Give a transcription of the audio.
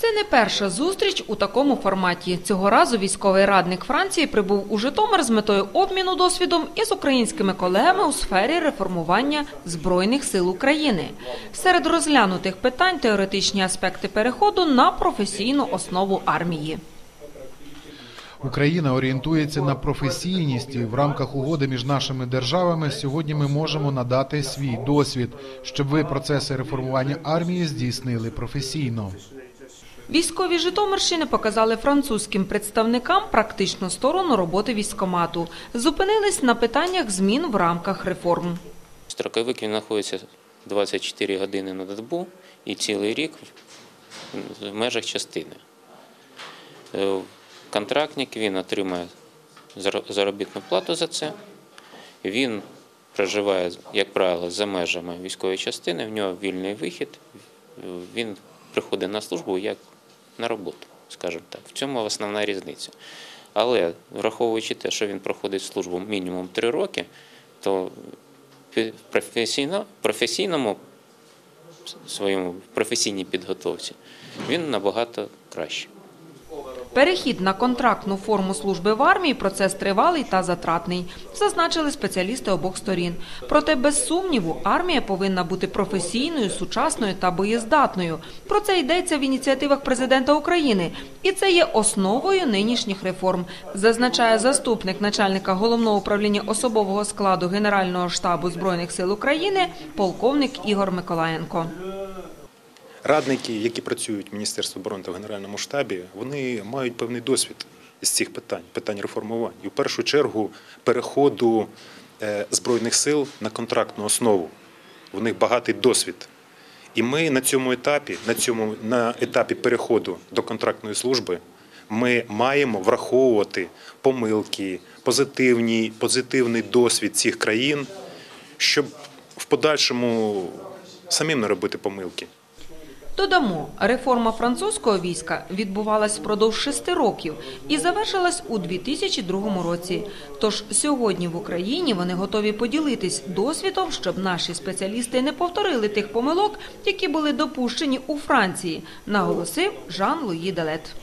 Це не перша зустріч у такому форматі. Цього разу військовий радник Франції прибув у Житомир з метою обміну досвідом із українськими колегами у сфері реформування Збройних сил України. Серед розглянутих питань теоретичні аспекти переходу на професійну основу армії. Україна орієнтується на професійність і в рамках угоди між нашими державами. Сьогодні ми можемо надати свій досвід, щоб ви процеси реформування армії здійснили професійно. Військові Житомирщини показали французьким представникам практичну сторону роботи військомату. Зупинились на питаннях змін в рамках реформ. Строковик він знаходиться 24 години на добу і цілий рік в межах частини. Контрактник він отримує заробітну плату за це. Він проживає, як правило, за межами військової частини, в нього вільний вихід. Він приходить на службу як на роботу, скажімо так. В цьому основна різниця. Але враховуючи те, що він проходить службу мінімум 3 роки, то в професійно, професійному своєму професійній підготовці він набагато краще. Перехід на контрактну форму служби в армії процес тривалий та затратний, зазначили спеціалісти обох сторін. Проте, без сумніву, армія повинна бути професійною, сучасною та боєздатною. Про це йдеться в ініціативах президента України, і це є основою нинішніх реформ, зазначає заступник начальника головного управління особового складу Генерального штабу збройних сил України, полковник Ігор Миколаєнко. Радники, які працюють в Міністерстві оборони та в Генеральному штабі, вони мають певний досвід із цих питань, питань реформувань. І в першу чергу переходу е, Збройних сил на контрактну основу. В них багатий досвід. І ми на цьому етапі, на цьому на етапі переходу до контрактної служби, ми маємо враховувати помилки, позитивні, позитивний досвід цих країн, щоб в подальшому самим не робити помилки. Додамо, реформа французького війська відбувалась впродовж шести років і завершилась у 2002 році. Тож сьогодні в Україні вони готові поділитись досвідом, щоб наші спеціалісти не повторили тих помилок, які були допущені у Франції, наголосив Жан Луї Делет.